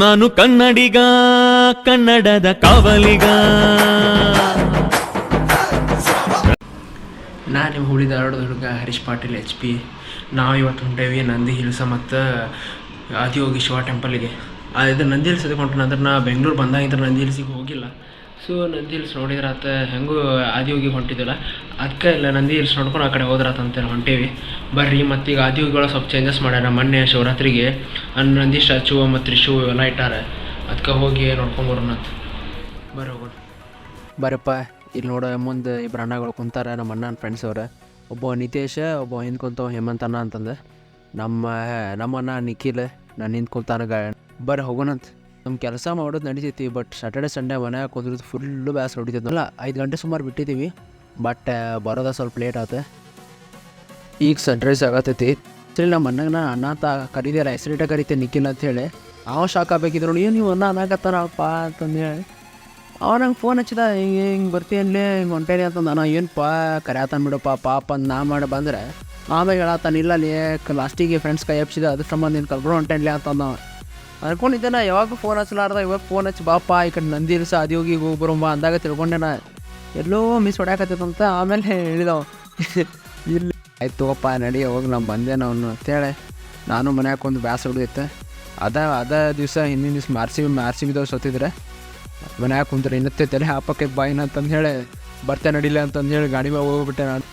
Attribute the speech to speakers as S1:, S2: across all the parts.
S1: ನಾನು ಕನ್ನಡಿಗ, ಕನ್ನಡದ ಕಾವಲಿಗ.
S2: ನಾ ನಿಮ್ಮ ಹುಳಿ ಧಾರವಾಡದ ಹುಡುಗ ಹರೀಶ್ ಪಾಟೀಲ್ ಎಚ್ ಪಿ ನಾವು ಇವತ್ತು ಹೊಂಟೇವಿ ನಂದಿ ಹಿಲ್ಸ ಮತ್ತು ಆದಿಯೋಗಿ ಶಿವ ಟೆಂಪಲ್ಗೆ ಇದು ನಂದಿ ಹಿಲ್ಸ್ ಅದಕ್ಕೆ ನಂತರ ನಾ ಬೆಂಗಳೂರು ಬಂದಾಗಿದ್ರೆ ನಂದಿ ಹಿಲ್ಸಿಗೆ ಹೋಗಿಲ್ಲ. ಸೊ ನಂದಿ ಹಿಲ್ಸ್ ನೋಡಿದ್ರೆ ಆತ ಹೆಂಗೂ ಆದಿಯೋಗಿ ಹೊಂಟಿದ್ದಿಲ್ಲ ಅದಕ್ಕೆ ಇಲ್ಲ ನಂದಿ ಹಿಲ್ಸ್ ನೋಡ್ಕೊಂಡು ಆ ಕಡೆ ಹೋದ್ರಾತಂತೇಳಿ ಹೊಂಟೇವಿ. ಬರ್ರಿ ಮತ್ತು ಈಗ ಆದಿಗಳು ಸ್ವಲ್ಪ ಚೇಂಜಸ್ ಮಾಡ್ಯಾರ. ಮೊನ್ನೆ ಶಿವರಾತ್ರಿಗೆ ಅನ್ನ ನಂದಿ ಸ್ಟ್ಯಾಚು ಮತ್ತು ತ್ರಿಶು ಇವೆಲ್ಲ ಇಟ್ಟಾರೆ. ಅದಕ್ಕೆ ಹೋಗಿ ನೋಡ್ಕೊಂಬರೋಣ ಅಂತ. ಬರ್ರಿ ಹೋಗೋಣ. ಬರಪ್ಪ ಇಲ್ಲಿ ನೋಡ ಮುಂದೆ ಇಬ್ಬರು ಅಣ್ಣಗಳು ಕುಂತಾರೆ ನಮ್ಮ ಅಣ್ಣನ ಫ್ರೆಂಡ್ಸ್ ಅವ್ರೆ. ಒಬ್ಬ ನಿತೇಶ, ಒಬ್ಬ ಹಿಂದ್ ಕುಂತವ ಹೇಮಂತ್ ಅಣ್ಣ ಅಂತಂದು. ನಮ್ಮ ನಮ್ಮ ಅಣ್ಣ ನಿಖಿಲ್, ನಾನು ಹಿಂದ್ ಕುಂತಾನ ಗ ಬರ್ರಿ ಹೋಗೋಣಂತ ನಮ್ಮ ಕೆಲಸ ಮಾಡೋದು ನಡೀತೈತಿ ಬಟ್ ಸ್ಯಾಟರ್ಡೆ ಸಂಡೇ ಮನೆಯಾಗ ಕುಂದ್ರದು ಫುಲ್ಲು ಬ್ಯಾಸ್ ಹೊಡಿತೈತಲ್ಲ ಐದು ಗಂಟೆ ಸುಮಾರು ಬಿಟ್ಟಿದ್ದೀವಿ ಬಟ್ ಬರೋದ ಸ್ವಲ್ಪ ಲೇಟ್ ಆತ. ಈಗ ಸನ್ರೈಸ್ ಆಗತೈತಿ. ಸರಿ ನಮ್ಮ ಅಣ್ಣಗನ ನಾ ಅಣ್ಣ ಅಂತ ಕರೀದಿಲ್ಲ ಹೆಸರಿಟ ಕರಿತೆ ನಿಖಿಲ್ ಅಂತ ಹೇಳಿ ಅವ ಶಾಕ್ ಆಗ್ಬೇಕಿದ್ರು ಏನು ನೀವು ಅನ್ನ ಅನ್ನಕತ್ತಾನಪ್ಪ ಅಂತಂದೇಳಿ. ಅವ ನಂಗೆ ಫೋನ್ ಹಚ್ಚಿದ, ಹಿಂಗೆ ಹಿಂಗೆ ಬರ್ತೀಯಲ್ಲೇ ಹಿಂಗೆ ಹೊಂಟೇನಿ ಅಂತಂದ. ನಾ ಏನಪ್ಪ ಕರ್ಯಾತಾನ ಬಿಡಪ್ಪ, ಪಾಪ ಅಂತ ನಾ ಮಾಡಿ ಬಂದರೆ, ಆಮೇಲೆ ಹೇಳತ್ತಾನ, ಇಲ್ಲ ಅಲ್ಲಿ ಲಾಸ್ಟಿಗೆ ಫ್ರೆಂಡ್ಸ್ ಕೈ ಹಪ್ಸಿದ, ಅದ್ರ ಸಂಬಂಧ ನೀನು ಕರ್ಕೊಂಡು ಹೊಂಟೇನಿ ಅಂತಂದ ಅನ್ಕೊಂಡಿದ್ದೆ ನಾ ಯಾವಾಗ ಫೋನ್ ಹಚ್ಚಲಾರ್ದ ಇವಾಗ ಫೋನ್ ಹಚ್ಚಿ, ಬಾಪ, ಈ ಕಡೆ ನಂದಿರ್ ಸಹ ಅದು ಹೋಗಿ ಬರೋಂಬ ಅಂದಾಗ ತಿಳ್ಕೊಂಡೆ ನಾ. ಎಲ್ಲೋ ಮಿಸ್ ಹೊಡ್ಯಾಕತ್ತೈತಂತ, ಆಮೇಲೆ ಹೇಳಿದವ ಇಲ್ಲಿ ಆಯ್ತು ತಗೋಪ್ಪ ನಡಿ, ಹೋಗಿ, ನಾನು ಬಂದೆ ನಾವು ಅಂತೇಳಿ ನಾನು ಮನ್ಯಾಗ ಒಂದು ಬ್ಯಾಸ ಹೊಡೆದಿತ್ತು. ಅದ ಅದ ದಿವಸ ಹಿಂದಿನ ದಿವ್ಸ ಮಾರ್ಸಿ ಮಾರ್ಸಿ ಬಿದ್ದವ್ರು ಸತ್ತಿದ್ರೆ ಮನ್ಯಾಗ ಕುಂತ್ರೆ ಇನ್ನತ್ತೆ ತಲೆ ಹಾಪಕ್ಕೆ ಬಾಯಿನ ಅಂತಂದು ಹೇಳಿ, ಬರ್ತೆ ನಡಿಲ್ಲ ಅಂತಂದು ಹೇಳಿ ಗಾಡಿ ಹೋಗ್ಬಿಟ್ಟೆ ನಾನು.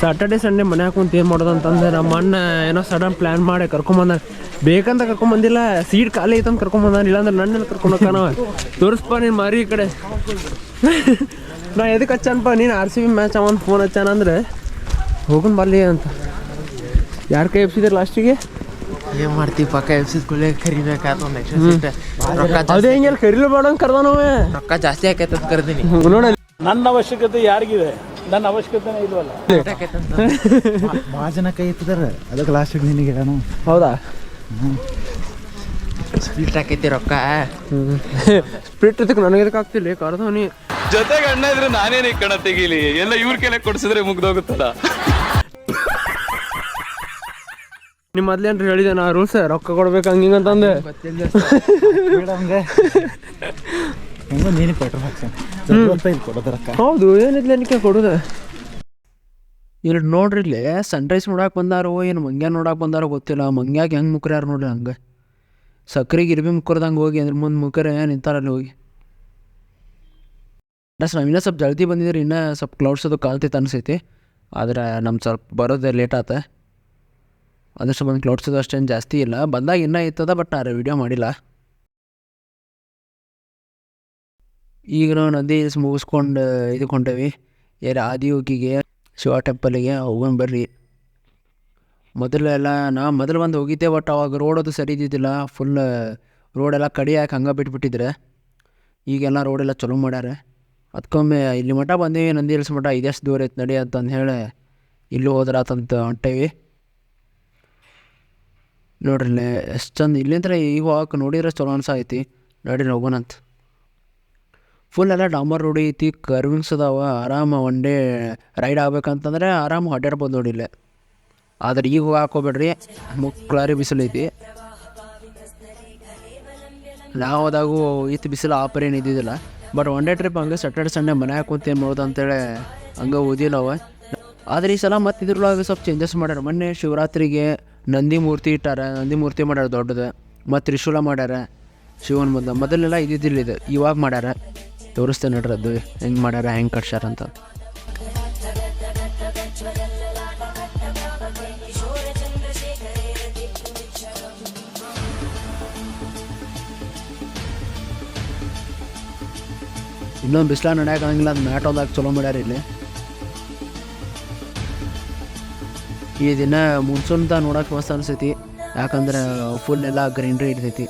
S2: ಸಾಟರ್ಡೆ ಸಂಡೇ ಮನೆ ಕುಂತು ಏನು ಮಾಡೋದು ಅಂತಂದ್ರೆ ನಮ್ಮ ಅಣ್ಣ ಏನೋ ಸಡನ್ ಪ್ಲ್ಯಾನ್ ಮಾಡಿ ಕರ್ಕೊಂಬಂದ ಬೇಕಂತ ಕರ್ಕೊಂಬಂದಿಲ್ಲ ಸೀಟ್ ಖಾಲಿ ಐತಂತ ಕರ್ಕೊಂಬಂದ ಇಲ್ಲಾಂದ್ರೆ ನನ್ನೆಲ್ಲ ಕರ್ಕೊಂಡು ಹೋಗ್ತಾನವ ತೋರಿಸ್ಪ ನೀನು ಮಾರಿ ಈ ಕಡೆ. ನಾ ಎದಕ್ಕೆ ಹಚ್ಚಾನಪ್ಪ ನೀನು ಆರ್ ಸಿ ಬಿ ಮ್ಯಾಚ್ ಅವನ್ ಫೋನ್ ಹಚ್ಚಾನ ಅಂದ್ರೆ ಹೋಗನ್ ಬರ್ಲಿ ಅಂತ. ಯಾರ ಕೈ ಎಪ್ಸಿದ್ರು ಲಾಸ್ಟಿಗೆ
S3: ಏನ್ ಮಾಡ್ತೀವಿ ಪಕ್ಕ ಕೂಡಲೇ ಕರಿಬೇಕಾತ ರೊಕ್ಕ
S2: ಅದೇ ಹಿಂಗೆಲ್ಲ ಕರಿಲು ಬೇಡಂಗೆ ಕರ್ದಾನವೇ
S3: ರೊಕ್ಕ ಜಾಸ್ತಿ ಆಕೈತೆ ಅಂತ ಕರ್ದೀನಿ.
S2: ನೋಡ
S4: ನನ್ನ ಅವಶ್ಯಕತೆ ಯಾರಿಗಿದೆ? ನನ್ನ ಅವಶ್ಯಕತೆನೇ ಇಲ್ವಲ್ಲ.
S5: ಭಾಳ ಜನ ಕೈ ಎತ್ತಿದಾರೆ. ಅದಕ್ಕೆ ಲಾಸ್ಟ್ ನಿನಗೆ ಹೇಳೋಣ.
S2: ಹೌದಾ?
S3: ಸ್ಪ್ಲಿಟ್ ಹಾಕೈತಿ ರೊಕ್ಕ?
S2: ಸ್ಪ್ಲಿಟ್ ಇದಕ್ಕೆ ನನಗೆ ಇದಕ್ಕೆ ಆಗ್ತಿಲ್ಲ ಕರ್ದವನಿ.
S6: ಜೊತೆಗೆ ಅಣ್ಣ ಇದ್ರೆ ನಾನೇನು ಈ ಕಣ ತೆಗೀಲಿ? ಎಲ್ಲ ಇವ್ರ ಕೆಲ ಕೊಡ್ಸಿದ್ರೆ ಮುಗ್ದೋಗುತ್ತಲ್ಲ?
S2: ನಿಮ್ಮ ಮೊದ್ಲೇನ್ರಿ ಹೇಳಿದೆ? ನಾ ರೂಲ್ಸ್ ರೊಕ್ಕ ಕೊಡ್ಬೇಕು ಹಂಗೆ. ಹಿಂಗೆ
S5: ನೀನು ಪೆಟ್ರೋಲ್ ಹಾಕ್ಸೇನೆ
S2: ಹೌದು ಏನಿಲ್ಲ ಏನಕ್ಕೆ ಕೊಡುದ. ಇಲ್ಲಿ ನೋಡ್ರಿ ಇಲ್ಲಿ ಸನ್ರೈಸ್ ನೋಡಕ್ಕೆ ಬಂದಾರೋ ಏನು ಮಂಗ್ಯ ನೋಡಕ್ಕೆ ಬಂದಾರೋ ಗೊತ್ತಿಲ್ಲ. ಮಂಗ್ಯಾಗ ಹೆಂಗೆ ಮುಕ್ರ್ಯಾರ ನೋಡ್ರಿ ಹಂಗೆ. ಸಕ್ರಿಗೆ ಇರ್ಬಿ ಮುಕ್ಕರ್ದಂಗೆ ಹೋಗಿ ಅಂದ್ರೆ ಮುಂದೆ ಮುಕ್ಕರೆ ನಿಂತಾರಲ್ಲಿ ಹೋಗಿ. ಅಷ್ಟು ನಾವು ಇನ್ನೂ ಸ್ವಲ್ಪ ಜಲ್ದಿ ಬಂದಿದ್ರೆ ಇನ್ನೂ ಸ್ವಲ್ಪ ಕ್ಲೌಡ್ಸ್ ಅದು ಕಾಲ್ತೈತೆ ಅನಿಸೈತಿ. ಆದ್ರೆ ನಮ್ಮ ಸ್ವಲ್ಪ ಬರೋದೇ ಲೇಟ್ ಆತ. ಅದಷ್ಟು ಬಂದು ಕ್ಲೌಡ್ಸ್ ಅದು ಅಷ್ಟೇನು ಜಾಸ್ತಿ ಇಲ್ಲ. ಬಂದಾಗ ಇನ್ನೂ ಇತ್ತದ ಬಟ್ ನಾನು ವೀಡಿಯೋ ಮಾಡಿಲ್ಲ. ಈಗ ನಾವು ನದಿ ಹಿಲ್ಸ್ ಮುಗಿಸ್ಕೊಂಡು ಇದಕ್ಕೆ ಏರ ಏರ್ ಆದಿಯೋಗಿಗೆ ಶಿವ ಟೆಂಪಲಿಗೆ ಹೋಗೋಣ ಬರ್ರಿ. ಮೊದಲೆಲ್ಲ ನಾ ಮೊದಲು ಬಂದು ಹೋಗಿದ್ದೆ, ಬಟ್ ಅವಾಗ ರೋಡ್ ಅದು ಸರಿ ಇದ್ದಿದ್ದಿಲ್ಲ. ಫುಲ್ ರೋಡೆಲ್ಲ ಕಡಿ ಹಾಕಿ ಹಂಗೆ ಬಿಟ್ಬಿಟ್ಟಿದ್ರೆ. ಈಗೆಲ್ಲ ರೋಡೆಲ್ಲ ಚಲೋ ಮಾಡ್ಯಾರ. ಅದಕ್ಕೊಮ್ಮೆ ಇಲ್ಲಿ ಮಠ ಬಂದೀವಿ, ನಂದಿ ಹಿಲ್ಸ್ ಮಠ. ಇದೆಷ್ಟು ದೂರ ಐತೆ ನಡಿ ಅಂತಂದು ಹೇಳಿ ಇಲ್ಲಿ ಹೋದ್ರಾತಂತ ಹೊಂಟೇವಿ. ನೋಡ್ರಿ ಎಷ್ಟು ಚಂದ ಇಲ್ಲಿಂದ ಈಗ ಹೋಗಕ್ಕೆ ನೋಡಿದ್ರೆ ಚಲೋ ಅನ್ಸೈತಿ ನಡಿ ಹೋಗೋಣಂತ ಫುಲ್ ಎಲ್ಲ ಡಾಂಬರ್ ರೋಡ್ ಐತಿ ಕರ್ವಿಂಗ್ಸ್ ಅದಾವ, ಆರಾಮ ಒನ್ ಡೇ ರೈಡ್ ಆಗ್ಬೇಕಂತಂದ್ರೆ ಆರಾಮ ಹೊಡ್ಯಾಡ್ಬೋದು ನೋಡಿ ಇಲ್ಲೇ. ಆದ್ರೆ ಈಗ ಹೋಗಿ ಹಾಕೋಬೇಡ್ರಿ ಮುಕ್ಲಾರಿ ಬಿಸಿಲು ಐತಿ. ನಾವು ಹೋದಾಗೂ ಇತ್ತು ಬಿಸಿಲು ಆಪರ್ ಏನು ಇದ್ದಿದ್ದಿಲ್ಲ. ಬಟ್ ಒನ್ ಡೇ ಟ್ರಿಪ್ ಹಂಗೆ ಸ್ಯಾಟರ್ಡೆ ಸಂಡೇ ಮನೆ ಹಾಕೊಂತ ಏನು ಮಾಡೋದು ಅಂತೇಳಿ ಹಂಗೆ ಓದಿಲ್ಲ ಅವ. ಆದ್ರೆ ಈ ಸಲ ಮತ್ತೆ ಇದ್ರೊಳಗೆ ಸ್ವಲ್ಪ ಚೇಂಜಸ್ ಮಾಡ್ಯಾರ. ಮೊನ್ನೆ ಶಿವರಾತ್ರಿಗೆ ನಂದಿ ಮೂರ್ತಿ ಇಟ್ಟಾರ, ನಂದಿ ಮೂರ್ತಿ ಮಾಡ್ಯಾರ ದೊಡ್ಡದು. ಮತ್ತು ತ್ರಿಶೂಲ ಮಾಡ್ಯಾರ ಶಿವನ ಮುಂದೆ. ಮೊದಲೆಲ್ಲ ಇದ್ದಿದ್ದಿಲ್ಲ ಇದು, ಇವಾಗ ಮಾಡ್ಯಾರ. ತೋರಿಸ್ತೇನೆ ನೋಡ್ರಿ ಅದು ಹೆಂಗೆ ಮಾಡ್ಯಾರ, ಹೆಂಗೆ ಕಟ್ಸ್ಯಾರ ಅಂತ. ಇನ್ನೊಂದು ಬಿಸಿಲ ನಡೆಯೋಕ್ಕಾಗಂಗಿಲ್ಲ ಅದು ಮ್ಯಾಟೋದಾಗ ಚಲೋ ಮಾಡ್ಯಾರ ಇಲ್ಲಿ. ಈ ದಿನ ಮುಂಚೂಂತ ನೋಡಕ್ ಮಸ್ತ್ ಅನಿಸ್ತೈತಿ ಯಾಕಂದ್ರೆ ಫುಲ್ ಎಲ್ಲ ಗ್ರೀನ್ರಿ ಇರ್ತೈತಿ.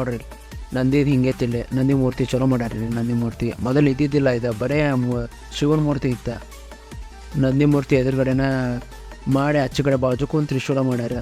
S2: ನೋಡ್ರಿ. ನಂದಿದು ಹಿಂಗೆ ತಿಳಿ ನಂದಿ ಮೂರ್ತಿ ಚಲೋ ಮಾಡ್ಯಾರ ನಂದಿ ಮೂರ್ತಿ. ಮೊದಲು ಇದ್ದಿದ್ದಿಲ್ಲ ಇದು. ಬರೇ ಶಿವನ ಮೂರ್ತಿ ಇತ್ತ. ನಂದಿ ಮೂರ್ತಿ ಎದುರುಗಡೆನ ಮಾಡಿ ಆಚೆ ಕಡೆ ಬಾಜುಕು ತ್ರಿಶೂಲ ಮಾಡ್ಯಾರ.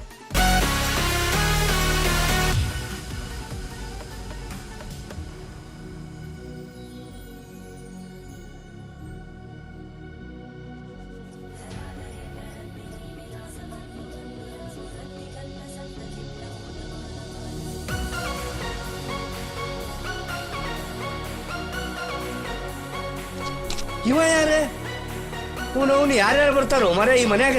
S7: ಇವ ಯಾರೇ? ಅವ್ನು ಅವನು ಯಾರ್ಯಾರು ಬರ್ತಾರೋ ಮರ ಈ ಮನ್ಯಾಗ.